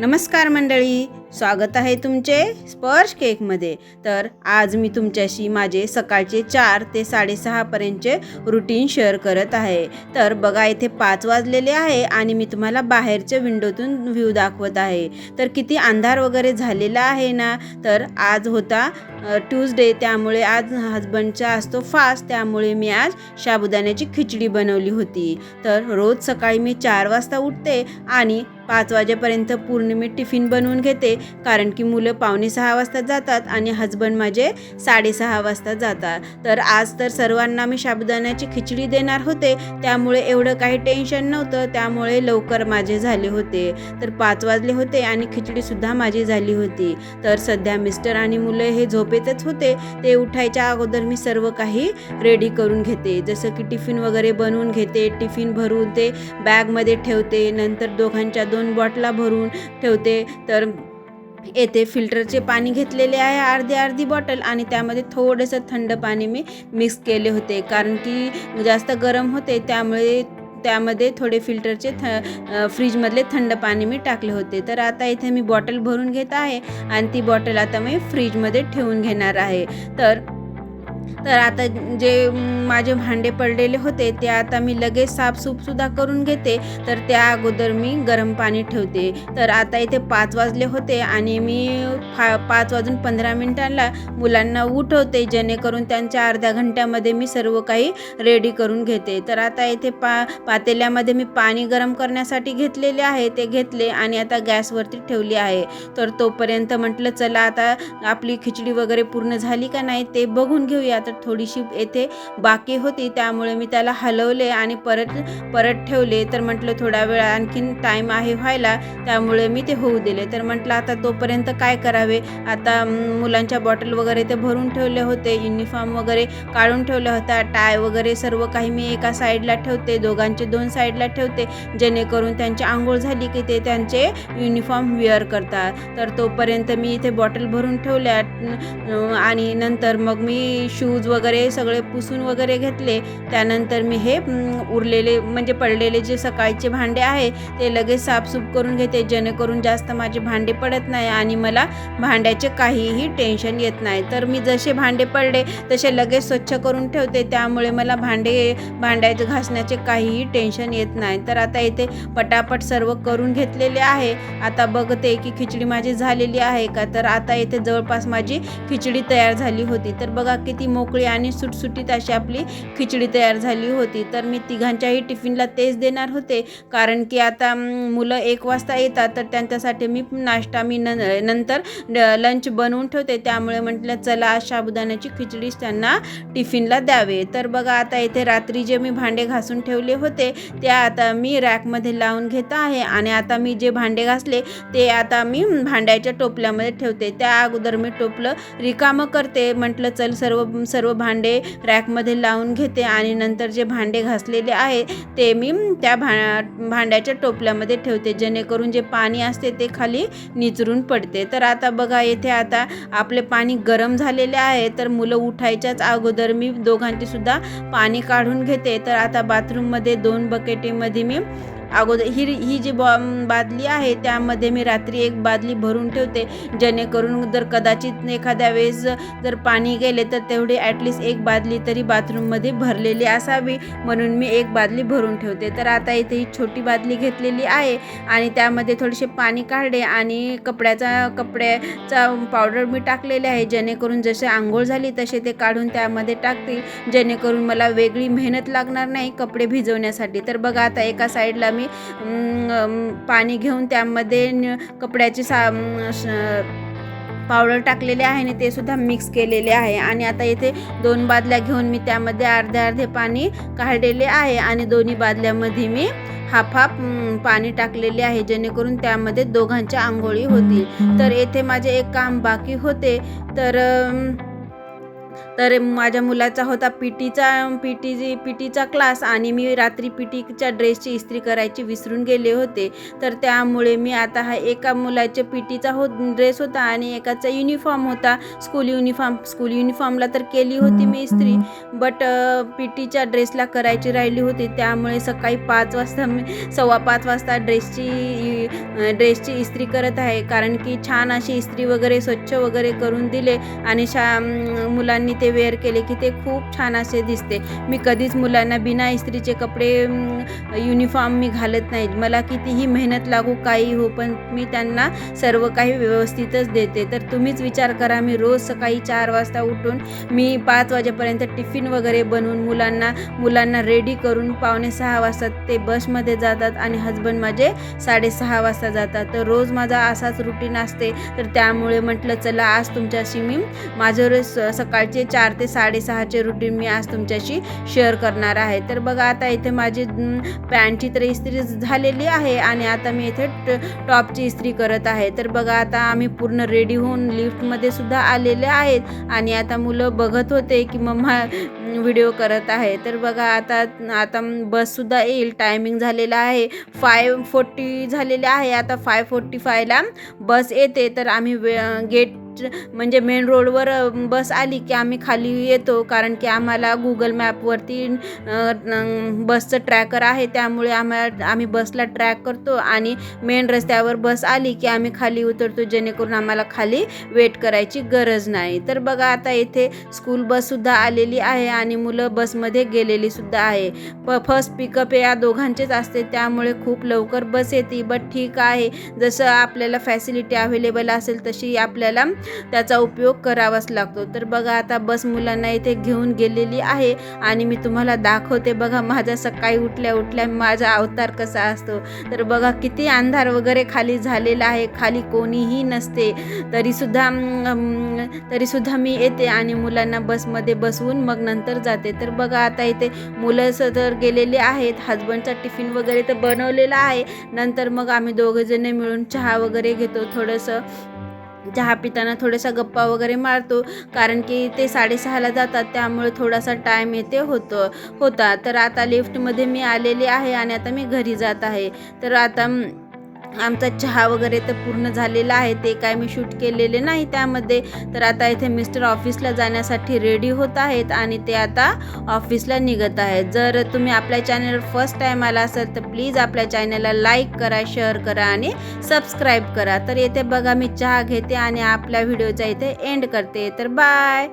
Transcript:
नमस्कार मंडळी स्वागत आहे तुमचे स्पर्श केकमध्ये. तर आज मी तुमच्याशी माझे सकाळचे चार ते साडेसहापर्यंतचे रुटीन शेअर करत आहे. तर बघा इथे पाच वाजलेले आहे आणि मी तुम्हाला बाहेरच्या विंडोतून व्ह्यू दाखवत आहे. तर किती अंधार वगैरे झालेला आहे ना? तर आज होता ट्यूजडे त्यामुळे आज हजबंडचा असतो फास्ट त्यामुळे मी आज साबुदाण्याची खिचडी बनवली होती. तर रोज सकाळी मी चार वाजता उठते आणि पाच वाजेपर्यंत पूर्ण मी टिफिन बनवून घेते कारण की मुलं पावणे सहा वाजता जातात आणि हजबंड माझे साडेसहा वाजता जातात. तर आज तर सर्वांना मी साबुदाण्याची खिचडी देणार होते त्यामुळे एवढं काही टेन्शन नव्हतं त्यामुळे लवकर माझे झाले होते. तर पाच वाजले होते आणि खिचडीसुद्धा माझी झाली होती. तर सध्या मिस्टर आणि मुलं हे झोपे झोपेतच होते ते उठायच्या अगोदर मी सर्व काही रेडी करून घेते. जसं की टिफिन वगैरे बनवून घेते टिफिन भरून ते बॅगमध्ये ठेवते नंतर दोघांच्या दोन बॉटला भरून ठेवते. तर येथे फिल्टरचे पाणी घेतलेले आहे अर्धी अर्धी बॉटल आणि त्यामध्ये थोडंसं थंड पाणी मी मिक्स केले होते. कारण की जास्त गरम होते त्यामुळे त्यामध्ये थोडे फिल्टरचे थ फ्रीजमधले थंड पाणी मी टाकले होते. तर आता इथे मी बॉटल भरून घेत आहे आणि ती बॉटल आता मी फ्रीजमध्ये ठेवून घेणार आहे. तर तर आता जे माझे भांडे पडलेले होते ते आता मी लगेच साफसूफसुद्धा करून घेते. तर त्या अगोदर मी गरम पाणी ठेवते. तर आता इथे पाच वाजले होते आणि मी फा पाच वाजून पंधरा मिनिटांना मुलांना उठवते जेणेकरून त्यांच्या अर्ध्या घंट्यामध्ये मी सर्व काही रेडी करून घेते. तर आता इथे पा पातेल्यामध्ये मी पाणी गरम करण्यासाठी घेतलेले आहे ते घेतले आणि आता गॅसवरती ठेवली आहे. तर तोपर्यंत म्हटलं चला आता आपली खिचडी वगैरे पूर्ण झाली का नाही ते बघून घेऊया. तर थोडीशी येथे बाकी होती. त्यामुळे मी त्याला हलवले आणि परत परत ठेवले. तर म्हटलं थोडा वेळ आणखीन टाईम आहे व्हायला. त्यामुळे मी ते होऊ दिले. तर म्हटलं आता तोपर्यंत काय करावे? आता मुलांच्या बॉटल वगैरे ते भरून ठेवले होते. युनिफॉर्म वगैरे काढून ठेवला होता. टाय वगैरे सर्व काही मी एका साईडला ठेवते. दोघांचे दोन साईडला ठेवते. जेणेकरून त्यांची आंघोळ झाली की ते त्यांचे युनिफॉर्म वेअर करतात. तर तोपर्यंत मी इथे बॉटल भरून ठेवल्या आणि नंतर मग मी शूज वगैरे सगळे पुसून वगैरे घेतले. त्यानंतर मी हे उरलेले म्हणजे पडलेले जे सकाळचे भांडे आहे ते लगेच साफसूफ करून घेते. जेणेकरून जास्त माझे भांडे पडत नाही आणि मला भांड्याचे काहीही टेन्शन येत नाही. तर मी जसे भांडे पडले तसे लगेच स्वच्छ करून ठेवते. त्यामुळे मला भांडे भांड्याचे घासण्याचे काहीही टेन्शन येत नाही. तर आता इथे पटापट सर्व करून घेतलेले आहे. आता बघते की खिचडी माझी झालेली आहे का? तर आता इथे जवळपास माझी खिचडी तयार झाली होती. तर बघा किती मोकळी आणि सुटसुटीत अशी आपली खिचडी तयार झाली होती. तर मी तिघांच्याही टिफिनला तेच देणार होते. कारण की आता मुलं एक वाजता येतात तर त्यांच्यासाठी मी नाश्ता मी न नंतर लंच बनवून ठेवते. त्यामुळे म्हटलं चला आज साबुदाण्याची खिचडीच त्यांना टिफिनला द्यावे. तर बघा आता इथे रात्री जे मी भांडे घासून ठेवले होते ते आता मी रॅकमध्ये लावून घेत आहे. आणि आता मी जे भांडे घासले ते आता मी भांड्याच्या टोपल्यामध्ये ठेवते. त्या अगोदर मी टोपलं रिकामं करते. म्हटलं चल सर्व सर्व भांडे रॅकमध्ये लावून घेते आणि नंतर जे भांडे घासलेले आहे ते मी त्या भा भांड्याच्या टोपल्यामध्ये ठेवते. जेणेकरून जे पाणी असते ते खाली निचरून पडते. तर आता बघा येथे आता आपले पाणी गरम झालेले आहे. तर मुलं उठायच्याच अगोदर मी दोघांचे सुद्धा पाणी काढून घेते. तर आता बाथरूममध्ये दोन बकेटीमध्ये मी अगोदर ही ही जी बॉ बादली आहे त्यामध्ये मी रात्री एक बादली भरून ठेवते. जेणेकरून जर कदाचित एखाद्या वेळेस जर पाणी गेले तर तेवढी ॲटलिस्ट एक बादली तरी बाथरूममध्ये भरलेली असावी. म्हणून मी एक बादली भरून ठेवते. तर आता इथे ही छोटी बादली घेतलेली आहे आणि त्यामध्ये थोडेसे पाणी काढले आणि कपड्याचा कपड्याचा पावडर मी टाकलेले आहे. जेणेकरून जसे आंघोळ झाली तसे ते काढून त्यामध्ये टाकतील. जेणेकरून मला वेगळी मेहनत लागणार नाही कपडे भिजवण्यासाठी. तर बघा आता एका साईडला मी अम, पाणी घेऊन त्यामध्ये कपड्याचे कपड्याची सा पावडर टाकलेले आहे आणि ते सुद्धा मिक्स केलेले आहे. आणि आता इथे दोन बादल्या घेऊन मी त्यामध्ये अर्धे अर्धे पाणी काढलेले आहे आणि दोन्ही बादल्यामध्ये मी हाफ हाफ पाणी टाकलेले आहे जेणेकरून त्यामध्ये दोघांच्या आंघोळी होतील. तर येथे माझे एक काम बाकी होते. तर तर माझ्या मुलाचा होता पी टीचा पी टी जी पी टीचा क्लास आणि मी रात्री पी टीच्या ड्रेसची इस्त्री करायची विसरून गेले होते. तर त्यामुळे मी आता हा एका मुलाच्या पी टीचा हो ड्रेस होता आणि एकाचा युनिफॉर्म होता. स्कूल युनिफॉर्म स्कूल युनिफॉर्मला तर केली होती मी इस्त्री बट पी टीच्या ड्रेसला करायची राहिली होती. त्यामुळे सकाळी पाच वाजता मी सव्वा पाच वाजता ड्रेसची ड्रेसची इस्त्री करत आहे. कारण की छान अशी इस्त्री वगैरे स्वच्छ वगैरे करून दिले आणि शा मुलांनी ते वेअर केले की ते खूप छान असे दिसते. मी कधीच मुलांना बिना इस्त्रीचे कपडे युनिफॉर्म मी घालत नाही. मला कितीही मेहनत लागू काही हो पण मी त्यांना सर्व काही व्यवस्थितच देते. तर तुम्हीच विचार करा मी रोज सकाळी चार वाजता उठून मी पाच वाजेपर्यंत टिफिन वगैरे बनवून मुलांना मुलांना रेडी करून पावणे सहा वाजता ते बसमध्ये जातात आणि हजबंड माझे साडेसहा वाजता जातात. तर रोज माझा असाच रुटीन असते. तर त्यामुळे म्हटलं चला आज तुमच्याशी मी माझं रोज स- सकाळचे चार ते साडेसहाचे रुटीन मी आज तुमच्याशी शेअर करणार आहे. तर बघा आता इथे माझी पॅन्टची तर इस्त्री झालेली आहे आणि आता मी इथे ट- टॉपची इस्त्री करत आहे. तर बघा आता आम्ही पूर्ण रेडी होऊन लिफ्टमध्ये सुद्धा आलेले आहेत आणि आता मुलं बघत होते की मम्मा व्हिडिओ करत आहे. तर बघा आता आता बससुद्धा येईल. टायमिंग झालेला आहे. फाय फोर्टी झालेले आहे. आता फाय फोर्टी फायला बस येते. तर आम्ही वे गेट म्हणजे मेन रोडवर बस आली की आम्ही खाली येतो. कारण की आम्हाला गुगल मॅपवरती बसचं ट्रॅकर आहे. त्यामुळे आम्हाला आम्ही बसला ट्रॅक करतो आणि मेन रस्त्यावर बस आली की आम्ही खाली उतरतो जेणेकरून आम्हाला खाली वेट करायची गरज नाही. तर बघा आता इथे स्कूल बससुद्धा आलेली आहे आणि मुलं बसमध्ये गेलेली सुद्धा आहे. प फर्स्ट पिकअप या दोघांचेच असते. त्यामुळे खूप लवकर बस येते बट ठीक आहे. जसं आपल्याला फॅसिलिटी अवेलेबल असेल तशी आपल्याला त्याचा उपयोग करावाच लागतो. तर बघा आता बस मुलांना इथे घेऊन गेलेली आहे आणि मी तुम्हाला दाखवते बघा माझा सकाळी उठल्या उठल्या माझा अवतार कसा असतो. तर बघा किती अंधार वगैरे खाली झालेला आहे. खाली कोणीही नसते. तरीसुद्धा तरीसुद्धा मी येते आणि मुलांना बसमध्ये बसवून मग नंतर जाते. तर बघा आता इथे मुलं सदर गेलेले आहेत. हजबंडचा टिफिन वगैरे तर बनवलेला आहे. नंतर मग आम्ही दोघंजणे मिळून चहा वगैरे घेतो. थोडंसं चहा पिताना थोड्याशा गप्पा वगैरे मारतो कारण की ते साडेसहाला जातात त्यामुळे थोडासा टाईम येते होतो होता. तर आता लिफ्टमध्ये मी आलेली आहे आणि आता मी घरी जात आहे. तर आता आमचा चहा वगैरे तर पूर्ण झालेला आहे ते काय मी शूट केलेले नाही त्यामध्ये. तर आता इथे मिस्टर ऑफिसला जाण्यासाठी रेडी होत आहेत आणि ते आता ऑफिसला निघत आहेत. जर तुम्ही आपल्या चॅनलवर फर्स्ट टाईम आला असाल तर प्लीज आपल्या चॅनलला लाईक करा शेअर करा आणि सबस्क्राईब करा. तर येथे बघा मी चहा घेते आणि आपल्या व्हिडिओचा इथे एंड करते. तर बाय